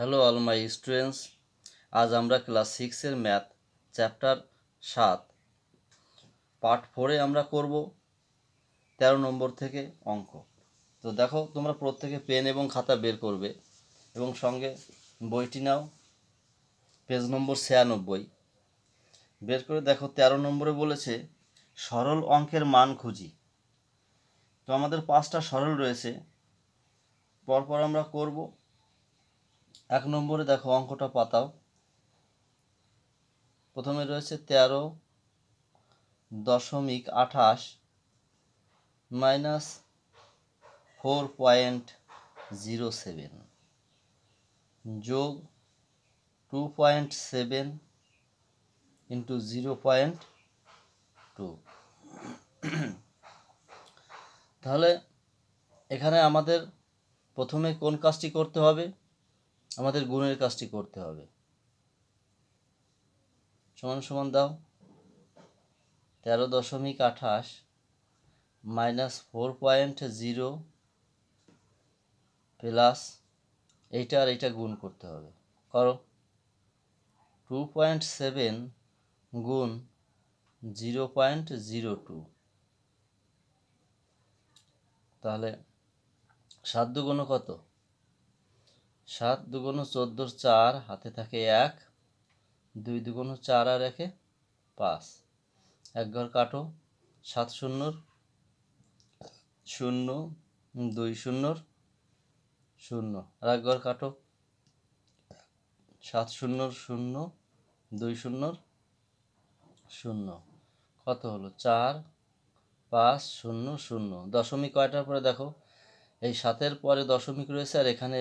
Hello all my students আজ আমরা class সিক্সের ম্যাথ চ্যাপ্টার সাত। পার্ট ফোরে আমরা করব তেরো নম্বর থেকে অঙ্ক। তো দেখো, তোমরা প্রত্যেকে পেন এবং খাতা বের করবে এবং সঙ্গে বইটি নাও। পেজ নম্বর ছিয়ানব্বই। বের করে দেখো, তেরো নম্বরে বলেছে, সরল অঙ্কের মান খুঁজি। তো আমাদের পাঁচটা সরল রয়েছে। পরপর আমরা করব। এক নম্বরে দেখো অঙ্কটা পাতাও। প্রথমে রয়েছে তেরো দশমিক আঠাশ minus four point zero seven যোগ two point seven into zero point two. তাহলে এখানে আমাদের প্রথমে কোন কাজটি করতে হবে? আমাদের গুণের কাজটি করতে হবে। সমান সমান দাও। তেরো দশমিক আঠাশ minus four point zero plus এইটা আর এইটা গুণ করতে হবে। করো। টু পয়েন্ট সেভেন গুণ জিরো পয়েন্ট জিরো টু তাহলে সাত দুগুণ কত? সাত দুগুণ চোদ্দোর চার, হাতে থাকে এক। দুই দুগুণ চার আর একে পাঁচ। এক ঘর কাটো, সাত শূন্যর। শূন্য, দুই শূন্যর। শূন্য। আর এক ঘর কাটো, সাত শূন্যর শূন্য, দুই শূন্যর শূন্য। কত হলো? চার, পাঁচ, শূন্য শূন্য। দশমিক কয়টার পরে দেখো? এই সাতের পরে দশমিক রয়েছে আর এখানে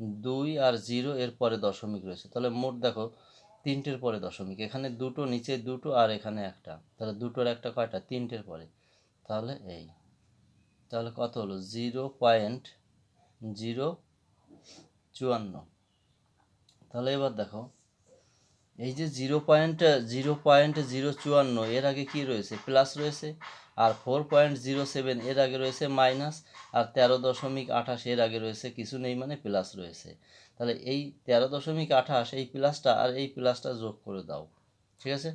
দুই আর জিরো এর পরে দশমিক রয়েছে। তাহলে মোট দেখো, তিনটের পরে দশমিক। এখানে দুটো, নিচে দুটো আর এখানে একটা। তাহলে দুটোর একটা কয়টা? তিনটের পরে। তাহলে এই। তাহলে কত হলো? জিরো পয়েন্ট জিরো চুয়ান্ন। তাহলে এবার দেখো এই যে zero point zero point zero চুয়ান্ন, এর আগে কি রয়েছে? প্লাস রয়েছে। আর ফোর পয়েন্ট জিরো সেভেন, এর আগে রয়েছে মাইনাস। আর তেরো দশমিক আঠাশ, এর আগে রয়েছে কিছু নেই মানে প্লাস রয়েছে। তাহলে এই তেরো দশমিক আঠাশ, এই প্লাসটা আর এই প্লাসটা যোগ করে দাও। ঠিক আছে?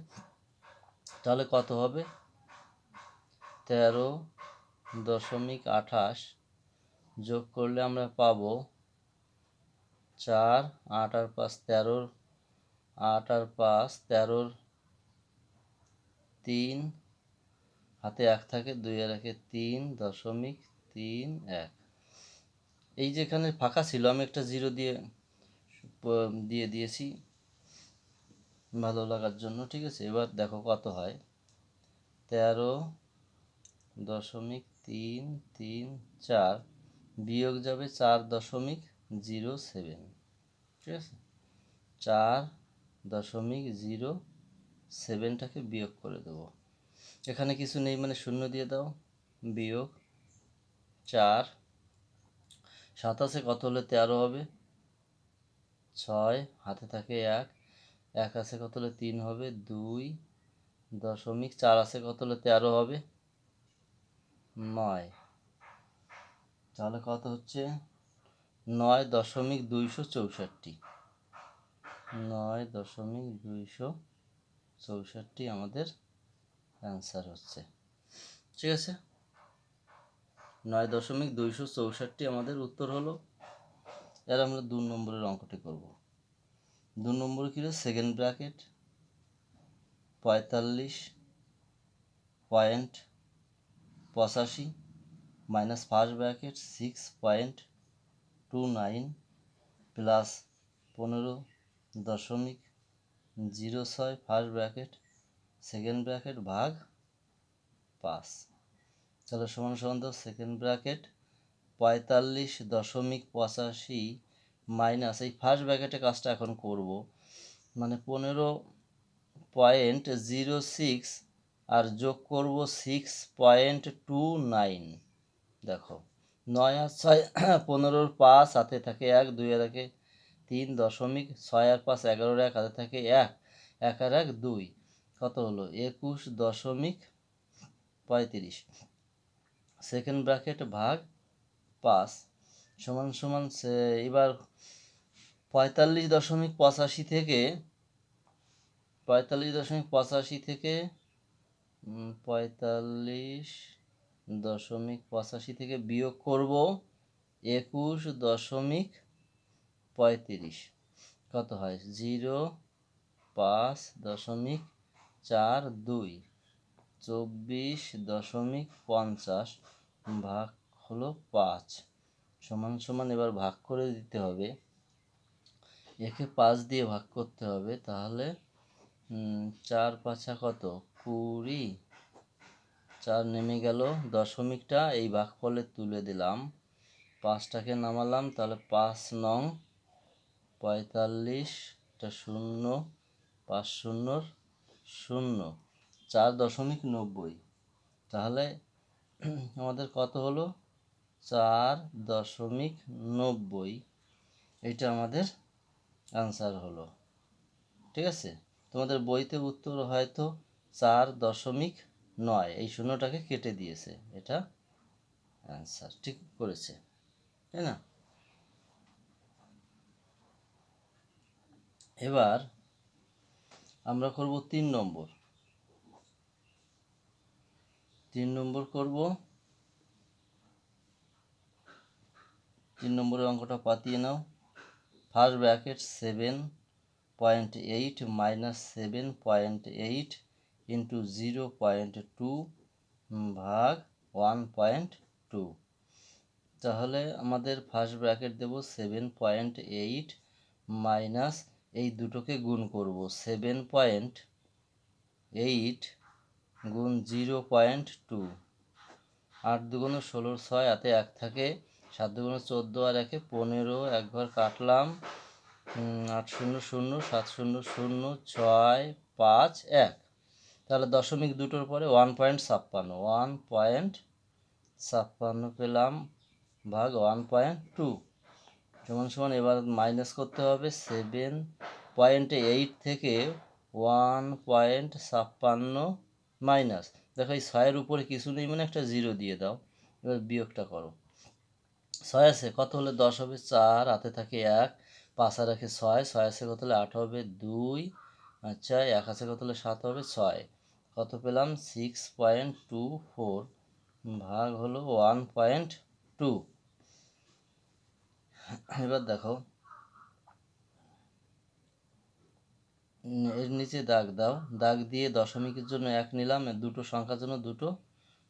তাহলে কত হবে? তেরো দশমিক আঠাশ যোগ করলে আমরা পাবো চার, আট আর পাঁচ তেরোর আট আর পাঁচ তেরোর তিন, হাতে এক থাকে, দুই আর একে তিন দশমিক তিন এক। এই যেখানে ফাঁকা ছিল, আমি একটা জিরো দিয়ে দিয়ে দিয়েছি। ভালো লাগার জন্য, ঠিক আছে? এবার দেখো কত হয়। তেরো দশমিক তিন তিন, চার, বিয়োগ যাবে চার দশমিক জিরো সেভেন ঠিক আছে? চার দশমিক জিরো সেভেনটাকে বিয়োগ করে দেবো। এখানে কিছু নেই মানে শূন্য দিয়ে দাও। বিয়োগ চার। সাতাশে কত হলে তেরো হবে? ছয়। হাতে থাকে এক। এক আছে কত হলে তিন হবে? দুই। দশমিক চার আছে কত হলে তেরো হবে? নয়। তাহলে কত হচ্ছে? নয় দশমিক দুইশো চৌষট্টি। নয় দশমিক দুইশো চৌষট্টি আমাদের অ্যান্সার হচ্ছে। ঠিক আছে? নয় দশমিক দুইশো চৌষট্টি আমাদের উত্তর হলো এর আমরা দু নম্বরের অঙ্কটি করব। দু নম্বর কী সেকেন্ড ব্র্যাকেট পঁয়তাল্লিশ পয়েন্ট পঁচাশি minus first bracket six point two nine plus পনেরো দশমিক জিরো ছয় ফার্স্ট ব্র্যাকেট সেকেন্ড ব্র্যাকেট ভাগ পাঁচ। তাহলে সমান সমান তো সেকেন্ড ব্র্যাকেট পঁয়তাল্লিশ দশমিক পঁচাশি মাইনাস এই ফার্স্ট ব্র্যাকেটে কাজটা এখন করব। মানে পনেরো পয়েন্ট জিরো সিক্স আর যোগ করব সিক্স পয়েন্ট টু নাইন দেখো, নয় আর ছয়, পনেরোর পাঁচ হাতে থাকে এক, দুই একে তিন দশমিক ছয় আর পাঁচ এগারোর এক হাতে থাকে এক এক আর এক দুই। কত হলো? একুশ দশমিক পঁয়ত্রিশ। সেকেন্ড ব্র্যাকেট ভাগ পাঁচ। সমান সমান সে, এবার পঁয়তাল্লিশ দশমিক পঁচাশি থেকে, পঁয়তাল্লিশ দশমিক পঁচাশি থেকে পঁয়তাল্লিশ দশমিক পঁচাশি থেকে বিয়োগ করব একুশ দশমিক পঁয়ত্রিশ। কত হয়? জিরো পাঁচ দশমিক চার দুই। চব্বিশ দশমিক পঞ্চাশ ভাগ হলো পাঁচ। সমান সমান এবার ভাগ করে দিতে হবে। একে পাঁচ দিয়ে ভাগ করতে হবে। তাহলে চার পাঁচা কত? কুড়ি। চার নেমে গেল দশমিকটা। এই ভাগফলে তুলে দিলাম। পাঁচটাকে নামালাম। তাহলে পাঁচ নং পঁয়তাল্লিশটা শূন্য, পাঁচ শূন্যর শূন্য। চার দশমিক নব্বই। তাহলে আমাদের কত হলো? চার দশমিক নব্বই। এটা আমাদের অ্যান্সার হলো। ঠিক আছে? তোমাদের বইতে উত্তর হয়তো চার দশমিক নয়। এই শূন্যটাকে কেটে দিয়েছে। এটা অ্যান্সার ঠিক করেছে। তাই না? এবার আমরা করব তিন নম্বর। তিন নম্বর করব। তিন নম্বরের অঙ্কটা পাতিয়ে নাও। First bracket seven point eight minus seven point eight into zero point two ভাগ ওয়ান পয়েন্ট টু তাহলে আমাদের ফার্স্ট ব্র্যাকেট দেব সেভেন পয়েন্ট এইট মাইনাস এই দুটোকে গুণ করব। সেভেন পয়েন্ট এইট গুণ জিরো পয়েন্ট টু আট দুগুণ ষোলোর ছয়, হাতে এক থাকে। সাত দুগুণ চোদ্দ আর একে পনেরো। একবার কাটলাম। আট শূন্য শূন্য, সাত শূন্য শূন্য, ছয়, পাঁচ, এক। তাহলে দশমিক দুটোর পরে ওয়ান পয়েন্ট ছাপ্পান্ন। ওয়ান পয়েন্ট ছাপ্পান্ন পেলাম ভাগ ওয়ান পয়েন্ট টু সমান সমান এবার মাইনাস করতে হবে সেভেন পয়েন্ট এইট থেকে ওয়ান পয়েন্ট ছাপ্পান্ন মাইনাস দেখো এই ছয়ের উপরে কিছু নেই মানে একটা জিরো দিয়ে দাও। এবার বিয়োগটা করো। ছয় আছে, কত হলে দশ হবে? চার। হাতে থাকে এক। পাঁচ একে ছয়। ছয় আছে কত হলে আট হবে? দুই। আচ্ছা এক আছে কত হলে সাত হবে? ছয়। কত পেলাম? সিক্স পয়েন্ট টু ফোর ভাগ হলো ওয়ান পয়েন্ট টু এবার দেখো। এর নিচে দাগ দাও। দাগ দিয়ে দশমিকের জন্য এক নিলাম দুটো সংখ্যার জন্য দুটো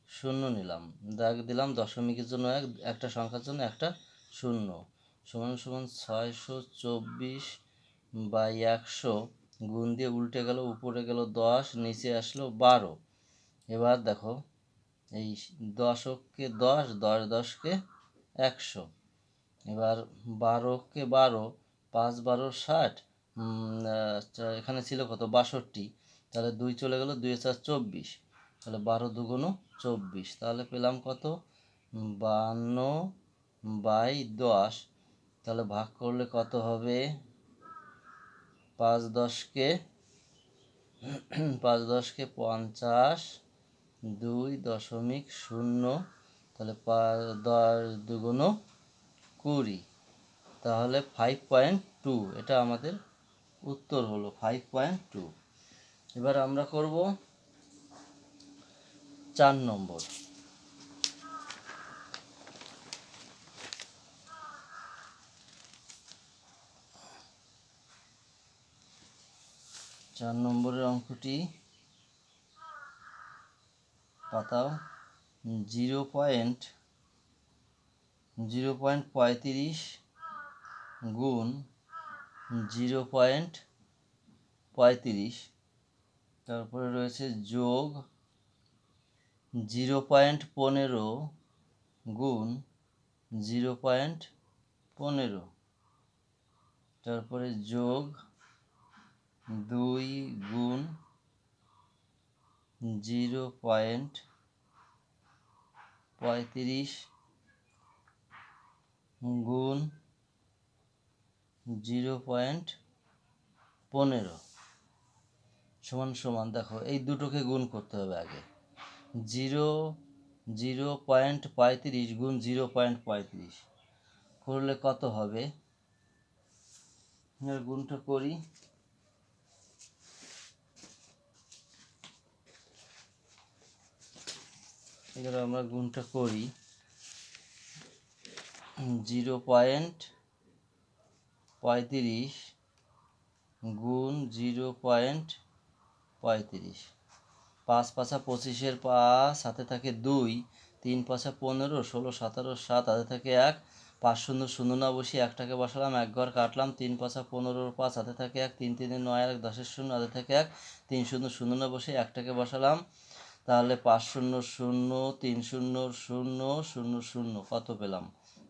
শূন্য নিলাম। দাগ দিলাম, দশমিকের জন্য এক, একটা সংখ্যার জন্য একটা শূন্য। সমান সমান ছয়শো চব্বিশ বাই একশো গুণ দিয়ে উল্টে গেল, উপরে গেল দশ, নিচে আসলো বারো। এবার দেখো, এই দশককে দশ দশ দশকে একশো। এবার বারোকে বারো, পাঁচ বারো ষাট এখানে ছিল কত? বাষট্টি। তাহলে দুই চলে গেল দুই চার চব্বিশ। তাহলে বারো দুগুণ চব্বিশ। তাহলে পেলাম কত? বান্ন বাই দশ। তাহলে ভাগ করলে কত হবে? পাঁচ দশকে পাঁচ দশকে পঞ্চাশ দুই দশমিক শূন্য। তাহলে পাঁচ দশ দুগুণ কুড়ি। তাহলে ফাইভ পয়েন্ট টু এটা আমাদের উত্তর হলো ফাইভ পয়েন্ট টু এবার আমরা করব চার নম্বর। চার নম্বরের অঙ্কটি পাতাও জিরো পয়েন্ট জিরো পয়েন্ট পঁয়ত্রিশ গুণ জিরো পয়েন্ট পঁয়ত্রিশ। তারপরে রয়েছে যোগ জিরো পয়েন্ট পনেরো গুণ জিরো পয়েন্ট পনেরো। তারপরে যোগ দুই গুণ জিরো পয়েন্ট পঁয়ত্রিশ গুণ জিরো পয়েন্ট পনেরো। সমান সমান, দেখো, এই দুটোকে গুণ করতে হবে আগে। জিরো জিরো পয়েন্ট পঁয়ত্রিশ গুণ জিরো পয়েন্ট পঁয়ত্রিশ। করলে কত হবে? গুণটা করি। এবার আমরা গুণটা করি। জিরো পয়েন্ট পঁয়ত্রিশ গুণ জিরো পয়েন্ট পঁয়ত্রিশ। পাঁচ পাঁচা পঁচিশের পাঁচ, হাতে থাকে দুই, তিন পাঁচা পনেরো, ষোলো, সতেরো, সাত, হাতে থাকে এক, পাঁচ শূন্য শূন্য না বসিয়ে একটাকে বসালাম, এক ঘর কাটলাম, তিন পাঁচা পনেরোর পাঁচ, হাতে থাকে এক, তিন তিনে নয়, এক, দশের শূন্য, হাতে থাকে এক, তিন শূন্য শূন্য না বসে একটাকে বসালাম, তাহলে পাঁচ শূন্য শূন্য, তিন শূন্য শূন্য শূন্য শূন্য, কত পেলাম?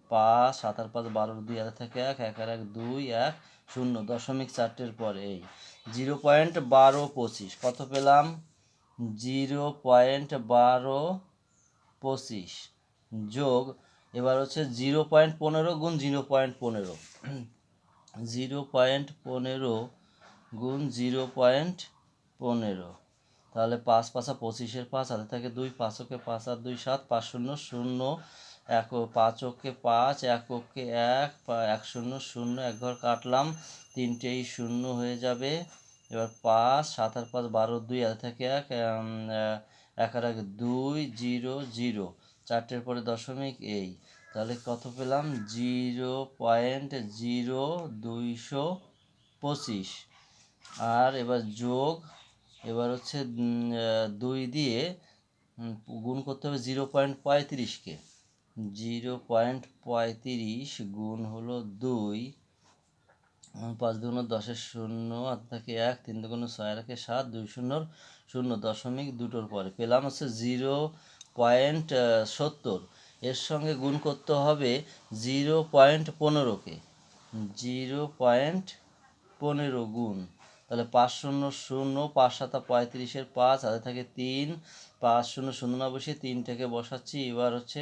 পাঁচ, সাত আর পাঁচ বারোর দুই হাতে থেকে এক এক আর এক, দুই, এক, শূন্য, দশমিক চারটের পরে এই জিরো পয়েন্ট বারো পঁচিশ, কত পেলাম? জিরো পয়েন্ট বারো পঁচিশ যোগ, এবার হচ্ছে জিরো পয়েন্ট পনেরো গুণ জিরো পয়েন্ট পনেরো। জিরো পয়েন্ট পনেরো গুণ জিরো পয়েন্ট পনেরো। তাহলে পাঁচ পাঁচা পঁচিশের পাঁচ, হাতে থাকে দুই পাঁচ ওকে পাঁচ আর দুই, সাত, পাঁচ, শূন্য শূন্য এক পাঁচ অক্ষে পাঁচ, এক ওকে এক এক শূন্য শূন্য, এক ঘর কাটলাম, তিনটেই শূন্য হয়ে যাবে। এবার পাঁচ, সাত আর পাঁচ, বারো, দুই হাতে থাকে এক এক আর এক, দুই, জিরো জিরো। চারটের পরে দশমিক এই। তাহলে কত পেলাম? জিরো পয়েন্ট জিরো দুইশো পঁচিশ। আর এবার যোগ, এবার হচ্ছে দুই দিয়ে গুণ করতে হবে জিরো পয়েন্ট পঁয়ত্রিশকে জিরো পয়েন্ট পঁয়ত্রিশ গুণ হলো দুই। পাঁচ দুগুণ দশের শূন্য আর থাকে এক, তিন দুগুণ ছয় একে সাত, দুই শূন্যর শূন্য দশমিক দুটোর পরে। পেলাম হচ্ছে জিরো পয়েন্ট সত্তর। এর সঙ্গে গুণ করতে হবে জিরো পয়েন্ট পনেরোকে। জিরো পয়েন্ট পনেরো গুণ। তাহলে পাঁচ শূন্য শূন্য, পাঁচ সাতা পঁয়ত্রিশের পাঁচ, হাতে থাকে তিন। পাঁচ শূন্য শূন্য না বসিয়ে তিনটাকে বসাচ্ছি। এবার হচ্ছে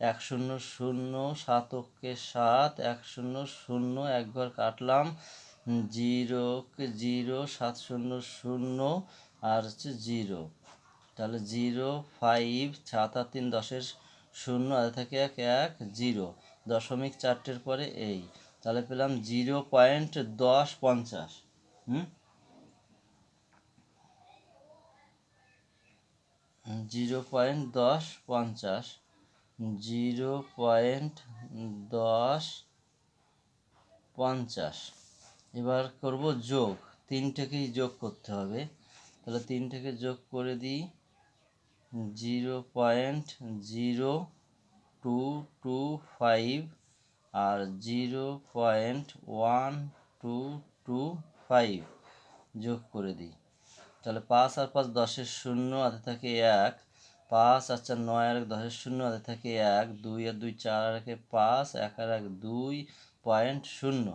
এক শূন্য শূন্য সাতকে সাত, এক শূন্য শূন্য এক ঘর কাটলাম, জিরো জিরো, সাত শূন্য শূন্য, আর হচ্ছে জিরো। তাহলে জিরো, ফাইভ, সাত আর তিন দশের শূন্য, আর থাকে এক এক, জিরো। দশমিক চারটের পরে এই। তাহলে পেলাম জিরো পয়েন্ট দশ পঞ্চাশ। জিরো পয়েন্ট দশ পঞ্চাশ। জিরো পয়েন্ট দশ পঞ্চাশ। এবার করব যোগ। তিনটেকেই যোগ করতে হবে। তাহলে তিনটেকে যোগ করে দিই zero point zero two two five আর zero point one two two five যোগ করে দিই। তাহলে পাঁচ আর পাঁচ দশের শূন্য হাতে থাকে এক। পাঁচ আর চার, নয় আর এক দশের শূন্য হাতে থাকে এক, দুই আর দুই, চার আর একে, পাঁচ, এক আর এক, দুই পয়েন্ট শূন্য।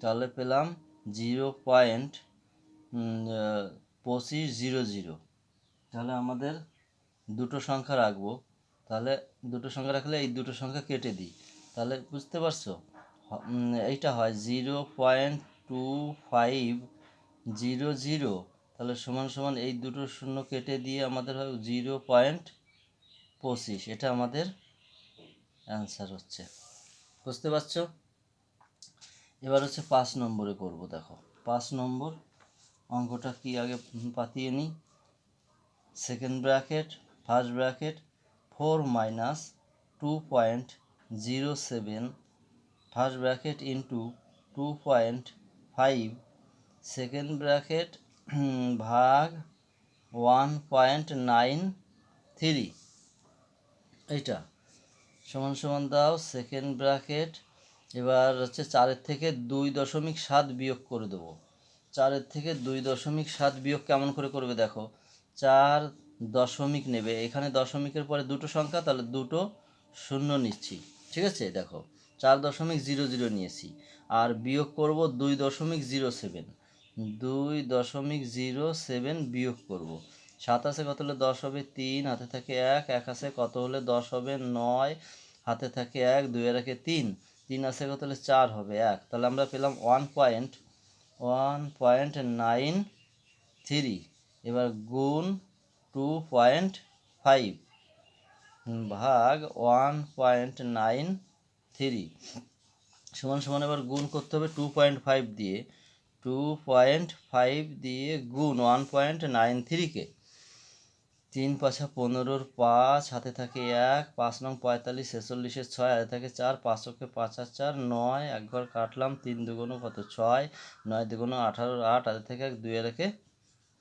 তাহলে পেলাম জিরো পয়েন্ট পঁচিশ, জিরো জিরো। তাহলে আমাদের দুটো সংখ্যা রাখব। তাহলে দুটো সংখ্যা রাখলে এই দুটো সংখ্যা কেটে দিই। তাহলে বুঝতে পারছ? এইটা হয় zero point two five, zero zero. তাহলে সমান সমান এই দুটো শূন্য কেটে দিয়ে আমাদের হয় জিরো পয়েন্ট পঁচিশ। এটা আমাদের অ্যান্সার হচ্ছে। বুঝতে পারছ? এবার হচ্ছে পাঁচ নম্বরে করব, দেখো। পাঁচ নম্বর অঙ্কটা কি আগে পাতিয়ে নিই? Second bracket first bracket four minus two point zero seven first bracket into two point five second bracket ভাগ ওয়ান পয়েন্ট নাইন থ্রি। এইটা। সমান সমান দাও, সেকেন্ড ব্র্যাকেট। এবার হচ্ছে চারের থেকে দুই দশমিক সাত বিয়োগ করে দেবো। চারের থেকে দুই দশমিক সাত বিয়োগ কেমন করে করবে দেখো? চার দশমিক নেবে। এখানে দশমিকের পরে দুটো সংখ্যা, তাহলে দুটো শূন্য নিচ্ছি। ঠিক আছে? দেখো, চার দশমিক জিরো জিরো নিয়েছি। আর বিয়োগ করব দুই দশমিক জিরো সেভেন। দুই দশমিক জিরো সেভেন বিয়োগ করব। সাত আছে কত হলে দশ হবে? তিন। হাতে থাকে এক। এক আছে কত হলে দশ হবে? নয়। হাতে থাকে এক। দুই আর একে তিন। তিন আছে কত হলে চার হবে? এক। তাহলে আমরা পেলাম one point one point nine three এবার গুণ টু পয়েন্ট ফাইভ ভাগ ওয়ান পয়েন্ট নাইন থ্রি সমান সমান এবার গুণ করতে হবে টু পয়েন্ট ফাইভ দিয়ে। টু পয়েন্ট ফাইভ দিয়ে গুণ ওয়ান পয়েন্ট নাইন থ্রিকে তিন পাঁচা পনেরোর পাঁচ, হাতে থাকে এক, পাঁচ নং পঁয়তাল্লিশ ছেচল্লিশের ছয়, হাতে থাকে চার, পাঁচ ওকে পাঁচ আর চার, নয় একবার কাটলাম, তিন দুগুণ কত? ছয়, নয় দুগুণ আঠারোর আট, হাতে থেকে এক, দুই রেখে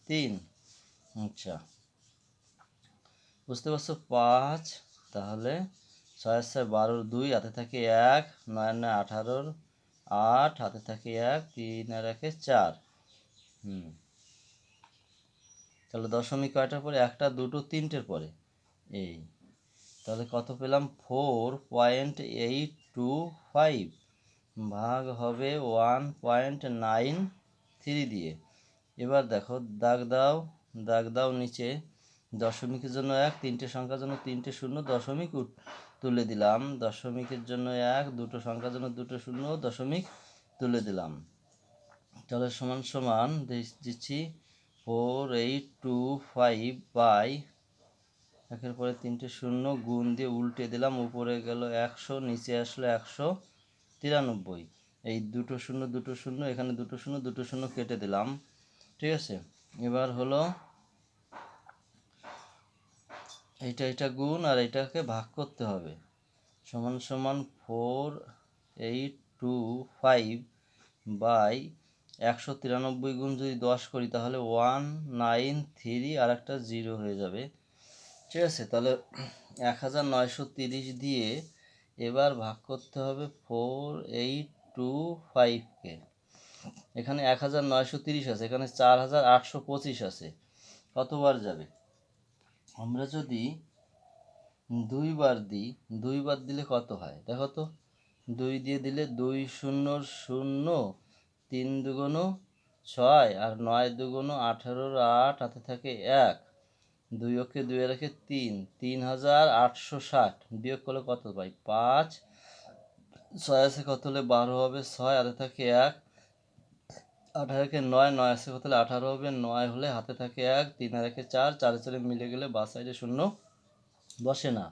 তিন। আচ্ছা বুঝতে পারছ? পাঁচ, তাহলে ছয় ছয় বারোর দুই, হাতে থাকে এক, নয় নয় আঠারোর আট, হাতে থাকে এক, তিন আর একে চার। হুম। তাহলে দশমিক কয়টার পরে? একটা, দুটো, তিনটের পরে। এই। তাহলে কত পেলাম? Four point eight two five. ভাগ হবে ওয়ান পয়েন্ট নাইন থ্রি দিয়ে। এবার দেখো, দাগ দাও দাগ দাও নিচে। দশমিকের জন্য এক, তিনটে সংখ্যার জন্য তিনটে শূন্য, দশমিক তুলে দিলাম। দশমিকের জন্য এক, দুটো সংখ্যার জন্য দুটো শূন্য, দশমিক তুলে দিলাম। তাহলে সমান সমান দিচ্ছি four eight two five by একের পরে তিনটে শূন্য গুণ দিয়ে উল্টে দিলাম। উপরে গেল একশো, নিচে আসলো একশো তিরানব্বই। এই দুটো শূন্য দুটো শূন্য, এখানে দুটো শূন্য দুটো শূন্য কেটে দিলাম। ঠিক আছে? এবার হলো এইটা এটা গুণ আর এটাকে ভাগ করতে হবে। সমান সমান four eight two five by একশো তিরানব্বই গুণ যদি দশ করি, তাহলে ওয়ান নাইন থ্রি আর একটা জিরো হয়ে যাবে। ঠিক আছে? তাহলে এক হাজার নয়শো তিরিশ দিয়ে এবার ভাগ করতে হবে ফোর এইট টু ফাইভকে এখানে এক হাজার নয়শো তিরিশ আছে, এখানে চার হাজার আটশো পঁচিশ আছে। কতবার যাবে? আমরা যদি দুইবার দিই, দুইবার দিলে কত হয়? দেখো তো, দুই দিয়ে দিলে দুই শূন্য শূন্য তিন দুগুণ ছয় আর নয় দুগুণ আঠারোর আট হাতে থাকে এক। দুই অক্ষে দুই রেখে তিন তিন হাজার আটশো ষাট। বিয়োগ করলে কত পাই পাঁচ। ছয় আছে কত হলে বারো হবে? ছয় হাতে থাকে এক। আঠারোকে নয় নয় কত হলে আঠারো হবে, নয় হলে হাতে থাকে এক, তিন আর একে চার, চারে চারে মিলে গেলে বা সাইডে শূন্য বসে না।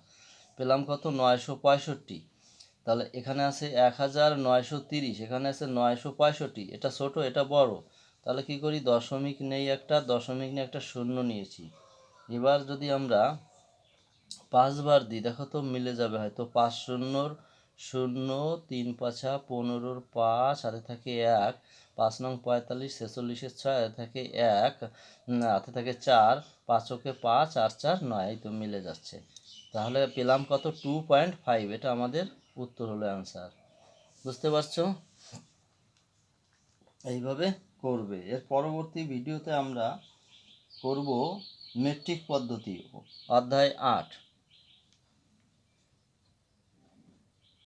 পেলাম কত? নয়শো পঁয়ষট্টি। তাহলে এখানে আছে এক হাজার নয়শো তিরিশ, এখানে আছে নয়শো পঁয়ষট্টি। এটা ছোট, এটা বড়। তাহলে কি করি? দশমিক নেই একটা, দশমিক নিয়ে একটা শূন্য নিয়েছি। এবার যদি আমরা পাঁচবার দিই, দেখো তো মিলে যাবে, হয়তো পাঁচ শূন্যর শূন্য, তিন পাঁচা, পনেরোর পাঁচ, হাতে থাকে এক। পাঁচ নং পঁয়তাল্লিশ, ছেচল্লিশের ছয়, হাতে থাকে এক। হাতে থাকে চার, পাঁচ ওকে পাঁচ আর চার নয় তো মিলে যাচ্ছে। তাহলে পেলাম কত? Two point five. এটা আমাদের উত্তর হলো অ্যান্সার। বুঝতে পারছ? এইভাবে করবে। এর পরবর্তী ভিডিওতে আমরা করব মেট্রিক পদ্ধতি, অধ্যায় আট।